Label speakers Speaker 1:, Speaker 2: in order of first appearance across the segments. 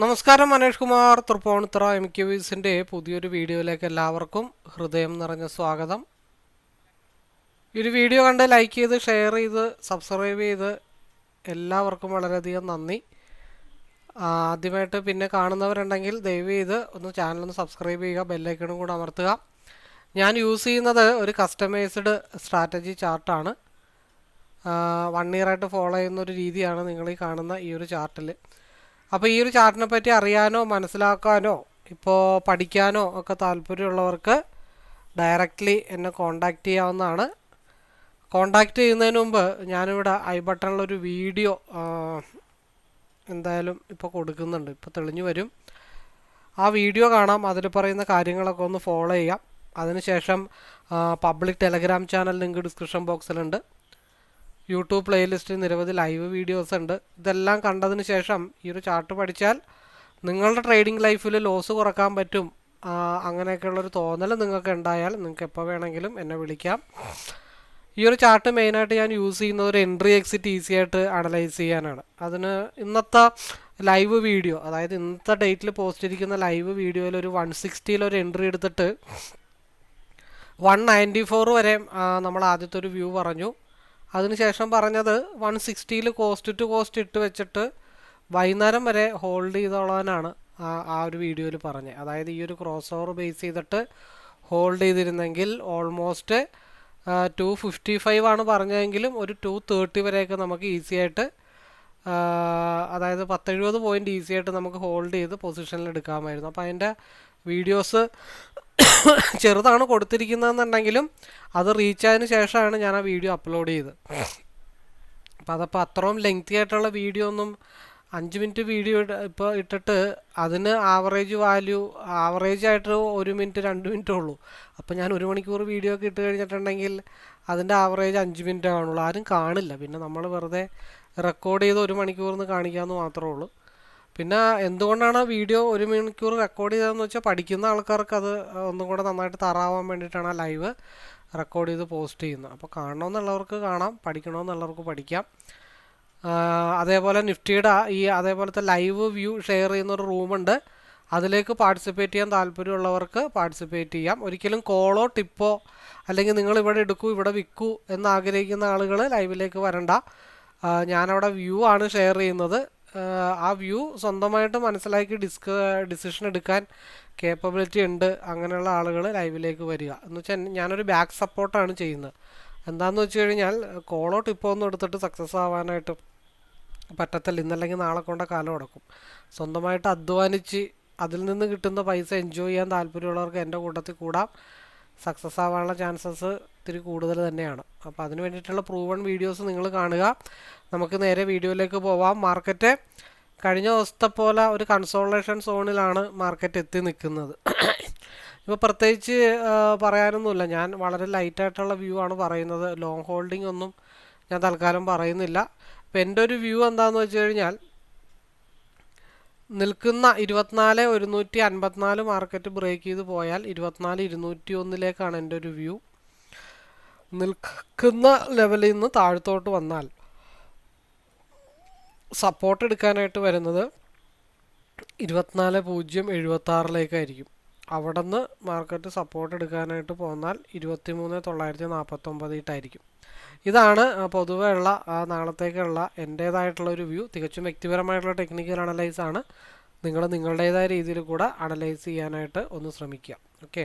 Speaker 1: നമസ്കാരം Manesh Kumar. Tripunithura M K വിസിന്റെ പുതിയൊരു വീഡിയോയിലേക്ക് എല്ലാവർക്കും ഹൃദയം നിറഞ്ഞ സ്വാഗതം. ഈ ഒരു വീഡിയോ കണ്ട് ലൈക്ക് ചെയ്ത് ഷെയർ ചെയ്ത് സബ്സ്ക്രൈബ് ചെയ്ത് എല്ലാവർക്കും വളരെയധികം നന്ദി. ആദ്യമായിട്ട് പിന്നെ കാണുന്നവരുണ്ടെങ്കിൽ ദയവ് ചെയ്ത് ഒന്ന് ചാനലൊന്ന് സബ്സ്ക്രൈബ് ചെയ്യുക ബെല്ലൈക്കണും കൂടെ അമർത്തുക. ഞാൻ യൂസ് ചെയ്യുന്നത് ഒരു കസ്റ്റമൈസ്ഡ് സ്ട്രാറ്റജി ചാർട്ടാണ്. വൺ ഇയർ ആയിട്ട് ഫോളോ ചെയ്യുന്ന ഒരു രീതിയാണ് നിങ്ങൾ ഈ കാണുന്ന ഈ ഒരു ചാർട്ടിൽ അപ്പോൾ ഈ ഒരു ചാർട്ടിനെ പറ്റി അറിയാനോ മനസ്സിലാക്കാനോ ഇപ്പോൾ പഠിക്കാനോ ഒക്കെ താല്പര്യമുള്ളവർക്ക് ഡയറക്റ്റ്ലി എന്നെ കോൺടാക്റ്റ് ചെയ്യാവുന്നതാണ്. കോണ്ടാക്റ്റ് ചെയ്യുന്നതിന് മുമ്പ് ഞാനിവിടെ ഐ ബട്ടണിലൊരു വീഡിയോ എന്തായാലും ഇപ്പോൾ കൊടുക്കുന്നുണ്ട്. ഇപ്പോൾ തെളിഞ്ഞു വരും. ആ വീഡിയോ കാണാം. അതിൽ പറയുന്ന കാര്യങ്ങളൊക്കെ ഒന്ന് ഫോളോ ചെയ്യാം. അതിനുശേഷം public Telegram channel link description ബോക്സിലുണ്ട് YouTube പ്ലേലിസ്റ്റിൽ നിരവധി ലൈവ് വീഡിയോസ് ഉണ്ട്. ഇതെല്ലാം കണ്ടതിന് ശേഷം ഈ ഒരു ചാർട്ട് പഠിച്ചാൽ നിങ്ങളുടെ ട്രേഡിംഗ് ലൈഫിൽ ലോസ് കുറയ്ക്കാൻ പറ്റും. അങ്ങനെയൊക്കെയുള്ളൊരു തോന്നൽ നിങ്ങൾക്ക് ഉണ്ടായാൽ നിങ്ങൾക്ക് എപ്പോൾ വേണമെങ്കിലും എന്നെ വിളിക്കാം. ഈ ഒരു ചാർട്ട് മെയിനായിട്ട് ഞാൻ യൂസ് ചെയ്യുന്നത് ഒരു എൻട്രി എക്സിറ്റ് ഈസി ആയിട്ട് അനലൈസ് ചെയ്യാനാണ്. അതിന് ഇന്നത്തെ ലൈവ് വീഡിയോ അതായത് ഇന്നത്തെ ഡേറ്റിൽ പോസ്റ്റ് ചെയ്തിരിക്കുന്ന ലൈവ് വീഡിയോയിൽ ഒരു വൺ സിക്സ്റ്റിയിൽ ഒരു എൻട്രി എടുത്തിട്ട് വൺ നയന്റി ഫോർ വരെ നമ്മൾ ആദ്യത്തെ ഒരു വ്യൂ പറഞ്ഞു. അതിനുശേഷം പറഞ്ഞത് വൺ സിക്സ്റ്റിയിൽ കോസ്റ്റ് ടു കോസ്റ്റ് ഇട്ട് വെച്ചിട്ട് വൈകുന്നേരം വരെ ഹോൾഡ് ചെയ്തോളാനാണ് ആ ഒരു വീഡിയോയിൽ പറഞ്ഞത്. അതായത് ഈ ഒരു ക്രോസ് ഓവർ ബേസ് ചെയ്തിട്ട് ഹോൾഡ് ചെയ്തിരുന്നെങ്കിൽ ഓൾമോസ്റ്റ് ടു ഫിഫ്റ്റി ഫൈവ് ആണ് പറഞ്ഞതെങ്കിലും ഒരു ടു തേർട്ടി വരെയൊക്കെ നമുക്ക് ഈസി ആയിട്ട് അതായത് പത്തെഴുപത് പോയിന്റ് ഈസി ആയിട്ട് നമുക്ക് ഹോൾഡ് ചെയ്ത് പൊസിഷനിൽ എടുക്കാമായിരുന്നു. അപ്പോൾ അതിന്റെ വീഡിയോസ് ചെറുതാണ് കൊടുത്തിരിക്കുന്നതെന്നുണ്ടെങ്കിലും അത് റീച്ച് ആയതിനു ശേഷമാണ് ഞാൻ ആ വീഡിയോ അപ്ലോഡ് ചെയ്തത്. അപ്പോൾ അതപ്പോൾ അത്രയും ലെങ്തി ആയിട്ടുള്ള വീഡിയോ ഒന്നും അഞ്ച് മിനിറ്റ് വീഡിയോ ഇപ്പോൾ ഇട്ടിട്ട് അതിന് ആവറേജ് വാല്യൂ ആവറേജ് ആയിട്ട് ഒരു മിനിറ്റ് രണ്ട് മിനിറ്റ് ഉള്ളൂ. അപ്പോൾ ഞാൻ ഒരു മണിക്കൂർ വീഡിയോ ഒക്കെ ഇട്ട് കഴിഞ്ഞിട്ടുണ്ടെങ്കിൽ അതിന്റെ ആവറേജ് അഞ്ച് മിനിറ്റേ കാണുള്ളൂ ആരും കാണില്ല. പിന്നെ നമ്മൾ വെറുതെ റെക്കോർഡ് ചെയ്ത് ഒരു മണിക്കൂറിന് കാണിക്കാമെന്ന് മാത്രമേ ഉള്ളൂ. പിന്നെ എന്തുകൊണ്ടാണ് വീഡിയോ ഒരു മണിക്കൂർ റെക്കോർഡ് ചെയ്തതെന്ന് വെച്ചാൽ പഠിക്കുന്ന ആൾക്കാർക്ക് അത് ഒന്നും കൂടെ നന്നായിട്ട് തറാവാൻ വേണ്ടിയിട്ടാണ് ലൈവ് റെക്കോർഡ് ചെയ്ത് പോസ്റ്റ് ചെയ്യുന്നത്. അപ്പോൾ കാണണമെന്നുള്ളവർക്ക് കാണാം പഠിക്കണമെന്നുള്ളവർക്ക് പഠിക്കാം. അതേപോലെ നിഫ്റ്റിയുടെ ഈ അതേപോലത്തെ ലൈവ് വ്യൂ ഷെയർ ചെയ്യുന്ന ഒരു റൂമുണ്ട് അതിലേക്ക് പാർട്ടിസിപ്പേറ്റ് ചെയ്യാൻ താല്പര്യമുള്ളവർക്ക് പാർട്ടിസിപ്പേറ്റ് ചെയ്യാം. ഒരിക്കലും കോളോ ടിപ്പോ അല്ലെങ്കിൽ നിങ്ങൾ ഇവിടെ എടുക്കൂ ഇവിടെ വിൽക്കൂ എന്ന് ആഗ്രഹിക്കുന്ന ആളുകൾ ലൈവിലേക്ക് വരണ്ട. ഞാനവിടെ വ്യൂ ആണ് ഷെയർ ചെയ്യുന്നത്. ആ, വ്യൂ സ്വന്തമായിട്ട് മനസ്സിലാക്കി ഡിസ്ക ഡിസിഷൻ എടുക്കാൻ കേപ്പബിലിറ്റി ഉണ്ട് അങ്ങനെയുള്ള ആളുകൾ ലൈവിലേക്ക് വരിക. എന്ന് വെച്ചാൽ ഞാനൊരു ബാക്ക് സപ്പോർട്ടാണ് ചെയ്യുന്നത്. എന്താണെന്ന് വെച്ച് കഴിഞ്ഞാൽ കോളോ ടിപ്പോ ഒന്നും എടുത്തിട്ട് സക്സസ് ആവാനായിട്ട് പറ്റത്തില്ല. ഇന്നല്ലെങ്കിൽ നാളെ കൊണ്ട കാലം അടക്കും. സ്വന്തമായിട്ട് അധ്വാനിച്ച് അതിൽ നിന്ന് കിട്ടുന്ന പൈസ എൻജോയ് ചെയ്യാൻ താല്പര്യമുള്ളവർക്ക് എന്റെ കൂട്ടത്തിൽ കൂടാം. സക്സസ് ആവാനുള്ള ചാൻസസ് ഇത്തിരി കൂടുതൽ തന്നെയാണ്. അപ്പോൾ അതിന് വേണ്ടിയിട്ടുള്ള പ്രൂവൺ വീഡിയോസ് നിങ്ങൾ കാണുക. നമുക്ക് നേരെ വീഡിയോയിലേക്ക് പോവാം. മാർക്കറ്റ് കഴിഞ്ഞ ദിവസത്തെ പോലെ ഒരു കൺസോളേഷൻ സോണിലാണ് മാർക്കറ്റ് എത്തി നിൽക്കുന്നത്. ഇപ്പോൾ പ്രത്യേകിച്ച് പറയാനൊന്നുമില്ല. ഞാൻ വളരെ ലൈറ്റായിട്ടുള്ള വ്യൂ ആണ് പറയുന്നത്. ലോങ് ഹോൾഡിംഗ് ഒന്നും ഞാൻ തൽക്കാലം പറയുന്നില്ല. അപ്പോൾ എന്റെ ഒരു വ്യൂ എന്താണെന്ന് വെച്ച് കഴിഞ്ഞാൽ നിൽക്കുന്ന ഇരുപത്തിനാല് ഒരുന്നൂറ്റി അൻപത്തിനാല് മാർക്കറ്റ് ബ്രേക്ക് ചെയ്ത് പോയാൽ ഇരുപത്തിനാല് ഇരുന്നൂറ്റി ഒന്നിലേക്കാണ് എന്റെ ഒരു വ്യൂ നിൽക്കുന്ന ലെവലിൽ നിന്ന് താഴത്തോട്ട് വന്നാൽ സപ്പോർട്ട് എടുക്കാനായിട്ട് വരുന്നത് ഇരുപത്തിനാല് പൂജ്യം എഴുപത്താറിലേക്കായിരിക്കും അവിടെ നിന്ന് മാർക്കറ്റ് സപ്പോർട്ട് എടുക്കാനായിട്ട് പോന്നാൽ ഇരുപത്തി മൂന്ന് തൊള്ളായിരത്തി നാൽപ്പത്തൊമ്പതിട്ടായിരിക്കും ഇതാണ് പൊതുവെ ഉള്ള നാളത്തേക്കുള്ള എന്റേതായിട്ടുള്ള ഒരു വ്യൂ തികച്ചും വ്യക്തിപരമായിട്ടുള്ള ടെക്നിക്കൽ അനലൈസ് ആണ്. നിങ്ങൾ നിങ്ങളുടേതായ രീതിയിൽ കൂടെ അനലൈസ് ചെയ്യാനായിട്ട് ഒന്ന് ശ്രമിക്കുക. ഓക്കെ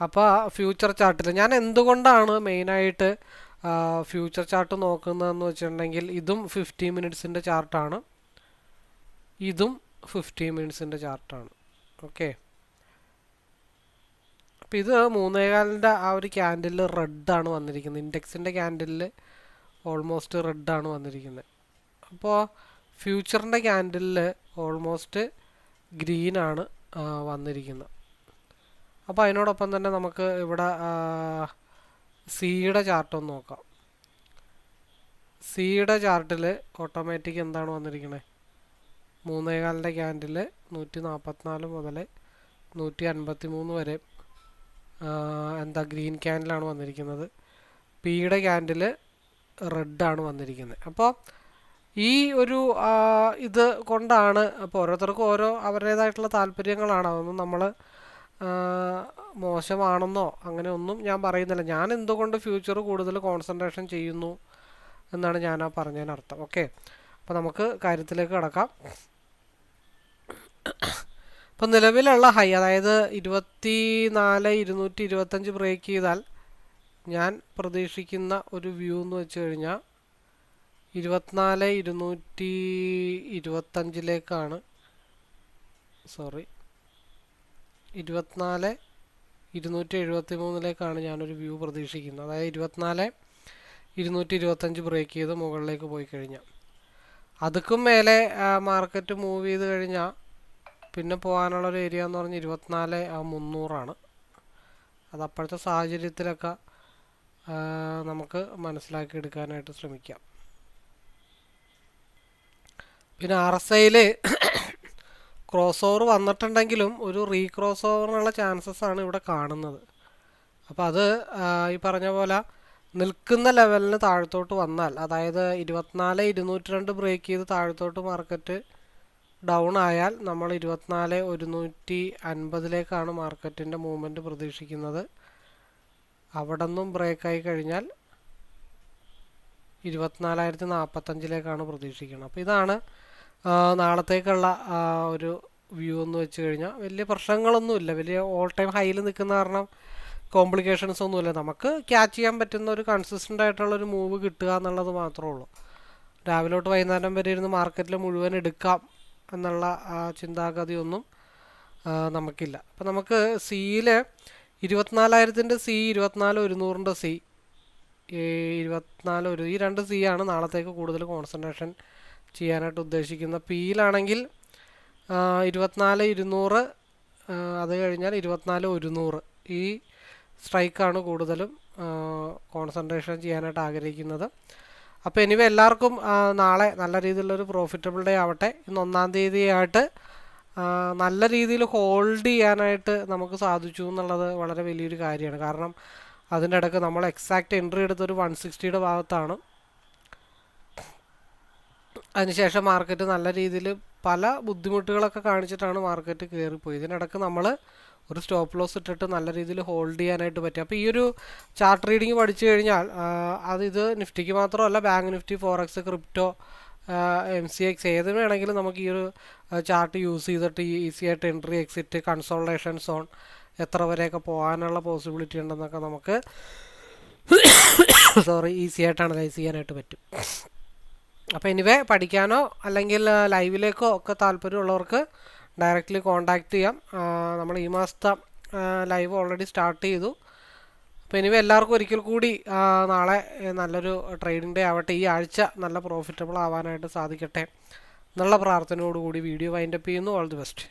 Speaker 1: അപ്പോൾ ഫ്യൂച്ചർ ചാർട്ടിൽ ഞാൻ എന്തുകൊണ്ടാണ് മെയിനായിട്ട് ഫ്യൂച്ചർ ചാർട്ട് നോക്കുന്നതെന്ന് വെച്ചിട്ടുണ്ടെങ്കിൽ ഇതും ഫിഫ്റ്റി മിനിറ്റ്സിന്റെ ചാർട്ടാണ് ഇതും ഫിഫ്റ്റി മിനിറ്റ്സിന്റെ ചാർട്ടാണ് ഓക്കെ അപ്പോൾ ഇത് മൂന്നേകാലിന്റെ ആ ഒരു ക്യാൻഡിൽ റെഡാണ് വന്നിരിക്കുന്നത്. ഇൻഡെക്സിന്റെ ക്യാൻഡിലിൽ ഓൾമോസ്റ്റ് റെഡാണ് വന്നിരിക്കുന്നത്. അപ്പോൾ ഫ്യൂച്ചറിന്റെ ക്യാൻഡിലിൽ ഓൾമോസ്റ്റ് ഗ്രീനാണ് വന്നിരിക്കുന്നത്. അപ്പോൾ അതിനോടൊപ്പം തന്നെ നമുക്ക് ഇവിടെ സിയുടെ ചാർട്ട് ഒന്ന് നോക്കാം. സിയുടെ ചാർട്ടിൽ ഓട്ടോമാറ്റിക് എന്താണ് വന്നിരിക്കുന്നത് മൂന്നേകാലിന്റെ ക്യാൻഡിൽ നൂറ്റി നാൽപ്പത്തിനാല് മുതൽ നൂറ്റി അൻപത്തി മൂന്ന് വരെ എന്താ ഗ്രീൻ ക്യാൻഡിലാണ് വന്നിരിക്കുന്നത്. പിയുടെ ക്യാൻഡിൽ റെഡാണ് വന്നിരിക്കുന്നത്. അപ്പോൾ ഈ ഒരു ഇത് കൊണ്ടാണ് അപ്പോൾ ഓരോരുത്തർക്കും ഓരോ അവരുടേതായിട്ടുള്ള താല്പര്യങ്ങളാണ്. അതൊന്നും നമ്മൾ മോശമാണെന്നോ അങ്ങനെ ഒന്നും ഞാൻ പറയുന്നില്ല. ഞാൻ എന്തുകൊണ്ട് ഫ്യൂച്ചർ കൂടുതൽ കോൺസെൻട്രേഷൻ ചെയ്യുന്നു എന്നാണ് ഞാൻ ആ പറഞ്ഞതിനർത്ഥം ഓക്കെ അപ്പോൾ നമുക്ക് കാര്യത്തിലേക്ക് കിടക്കാം. ഇപ്പം നിലവിലുള്ള ഹൈ അതായത് ഇരുപത്തി നാല് ഇരുന്നൂറ്റി ഇരുപത്തഞ്ച് ബ്രേക്ക് ചെയ്താൽ ഞാൻ പ്രതീക്ഷിക്കുന്ന ഒരു വ്യൂ എന്ന് വെച്ച് കഴിഞ്ഞാൽ ഇരുപത്തിനാല് ഇരുന്നൂറ്റി ഇരുപത്തഞ്ചിലേക്കാണ് സോറി ഇരുപത്തിനാല് ഇരുന്നൂറ്റി എഴുപത്തി മൂന്നിലേക്കാണ് ഞാനൊരു വ്യൂ പ്രതീക്ഷിക്കുന്നത്. അതായത് ഇരുപത്തിനാല് ഇരുന്നൂറ്റി ഇരുപത്തഞ്ച് ബ്രേക്ക് ചെയ്ത് മുകളിലേക്ക് പോയി കഴിഞ്ഞാൽ അതുക്കും മേലെ മാർക്കറ്റ് മൂവ് ചെയ്ത് കഴിഞ്ഞാൽ പിന്നെ പോകാനുള്ളൊരു ഏരിയ എന്ന് പറഞ്ഞാൽ ഇരുപത്തിനാല് മുന്നൂറാണ്. അത് അപ്പോഴത്തെ സാഹചര്യത്തിലൊക്കെ നമുക്ക് മനസ്സിലാക്കി എടുക്കാനായിട്ട് ശ്രമിക്കാം. പിന്നെ ആർ എസ് ഐയിൽ ക്രോസ് ഓവർ വന്നിട്ടുണ്ടെങ്കിലും ഒരു റീ ക്രോസ് ഓവറിനുള്ള ചാൻസസ് ആണ് ഇവിടെ കാണുന്നത്. അപ്പോൾ അത് ഈ പറഞ്ഞ പോലെ നിൽക്കുന്ന ലെവലിന് താഴത്തോട്ട് വന്നാൽ അതായത് ഇരുപത്തിനാല് ഇരുന്നൂറ്റി രണ്ട് ബ്രേക്ക് ചെയ്ത് താഴത്തോട്ട് മാർക്കറ്റ് ഡൗൺ ആയാൽ നമ്മൾ ഇരുപത്തിനാല് ഒരുന്നൂറ്റി അൻപതിലേക്കാണ് മാർക്കറ്റിന്റെ മൂവ്മെന്റ് പ്രതീക്ഷിക്കുന്നത്. അവിടെ നിന്നും ബ്രേക്കായി കഴിഞ്ഞാൽ ഇരുപത്തിനാലായിരത്തി നാൽപ്പത്തഞ്ചിലേക്കാണ് പ്രതീക്ഷിക്കുന്നത്. അപ്പോൾ ഇതാണ് നാളത്തേക്കുള്ള ഒരു വ്യൂ എന്ന് വെച്ച് കഴിഞ്ഞാൽ വലിയ പ്രശ്നങ്ങളൊന്നുമില്ല. വലിയ ഓൾ ടൈം ഹൈയിൽ നിൽക്കുന്ന കാരണം കോംപ്ലിക്കേഷൻസ് ഒന്നുമില്ല. നമുക്ക് ക്യാച്ച് ചെയ്യാൻ പറ്റുന്ന ഒരു കൺസിസ്റ്റന്റ് ആയിട്ടുള്ള ഒരു മൂവ് കിട്ടുക എന്നുള്ളത് മാത്രമേ ഉള്ളൂ. രാവിലെ തൊട്ട് വൈകുന്നേരം വരെ ഇരുന്ന് മാർക്കറ്റിൽ മുഴുവൻ എടുക്കാം എന്നുള്ള ചിന്താഗതിയൊന്നും നമുക്കില്ല. അപ്പം നമുക്ക് സിയിൽ ഇരുപത്തിനാലായിരത്തിന്റെ സി ഇരുപത്തിനാല് ഒരുന്നൂറിന്റെ സി ഇരുപത്തിനാല് ഒരു ഈ രണ്ട് സി ആണ് നാളത്തേക്ക് കൂടുതൽ കോൺസെൻട്രേഷൻ ചെയ്യാനായിട്ട് ഉദ്ദേശിക്കുന്ന പിയിലാണെങ്കിൽ ഇരുപത്തിനാല് ഇരുന്നൂറ് അത് കഴിഞ്ഞാൽ ഇരുപത്തിനാല് ഒരുന്നൂറ് ഈ സ്ട്രൈക്കാണ് കൂടുതലും കോൺസെൻട്രേഷൻ ചെയ്യാനായിട്ട് ആഗ്രഹിക്കുന്നത്. അപ്പോൾ എനിവേ എല്ലാവർക്കും നാളെ നല്ല രീതിയിലുള്ളൊരു പ്രോഫിറ്റബിൾ ഡേ ആവട്ടെ. ഇന്ന് ഒന്നാം തീയതി ആയിട്ട് നല്ല രീതിയിൽ ഹോൾഡ് ചെയ്യാനായിട്ട് നമുക്ക് സാധിച്ചു എന്നുള്ളത് വളരെ വലിയൊരു കാര്യമാണ്. കാരണം അതിന്റെ ഇടയ്ക്ക് നമ്മൾ എക്സാക്റ്റ് എൻട്രി എടുത്തൊരു വൺ സിക്സ്റ്റിയുടെ ഭാഗത്താണ്. അതിനുശേഷം മാർക്കറ്റ് നല്ല രീതിയിൽ പല ബുദ്ധിമുട്ടുകളൊക്കെ കാണിച്ചിട്ടാണ് മാർക്കറ്റ് കയറിപ്പോയി ഇതിനിടയ്ക്ക് നമ്മൾ ഒരു സ്റ്റോപ്പ് ലോസ് ഇട്ടിട്ട് നല്ല രീതിയിൽ ഹോൾഡ് ചെയ്യാനായിട്ട് പറ്റും. അപ്പോൾ ഈ ഒരു ചാർട്ട് റീഡിങ് പഠിച്ചു കഴിഞ്ഞാൽ അത് ഇത് നിഫ്റ്റിക്ക് മാത്രമല്ല bank Nifty forex crypto M C X ഏത് വേണമെങ്കിലും നമുക്ക് ഈ ഒരു ചാർട്ട് യൂസ് ചെയ്തിട്ട് ഈസി ആയിട്ട് എൻട്രി എക്സിറ്റ് കൺസോൾട്ടേഷൻ സോൺ എത്ര വരെയൊക്കെ പോകാനുള്ള പോസിബിലിറ്റി ഉണ്ടെന്നൊക്കെ നമുക്ക് സോറി ഈസി ആയിട്ട് അനലൈസ് ചെയ്യാനായിട്ട് പറ്റും. അപ്പോൾ എനിവേ പഠിക്കാനോ അല്ലെങ്കിൽ ലൈവിലേക്കോ ഒക്കെ താല്പര്യമുള്ളവർക്ക് ഡയറക്റ്റ്ലി കോണ്ടാക്ട് ചെയ്യാം. നമ്മൾ ഈ മാസത്തെ ലൈവ് ഓൾറെഡി സ്റ്റാർട്ട് ചെയ്തു. അപ്പോൾ എനിവേ എല്ലാവർക്കും ഒരിക്കൽ കൂടി നാളെ നല്ലൊരു ട്രേഡിംഗ് ഡേ ആവട്ടെ. ഈ ആഴ്ച നല്ല പ്രോഫിറ്റബിൾ ആവാനായിട്ട് സാധിക്കട്ടെ. എന്നുള്ള പ്രാർത്ഥനയോടുകൂടി വീഡിയോ വൈൻഡപ്പ് ചെയ്യുന്നു. All the best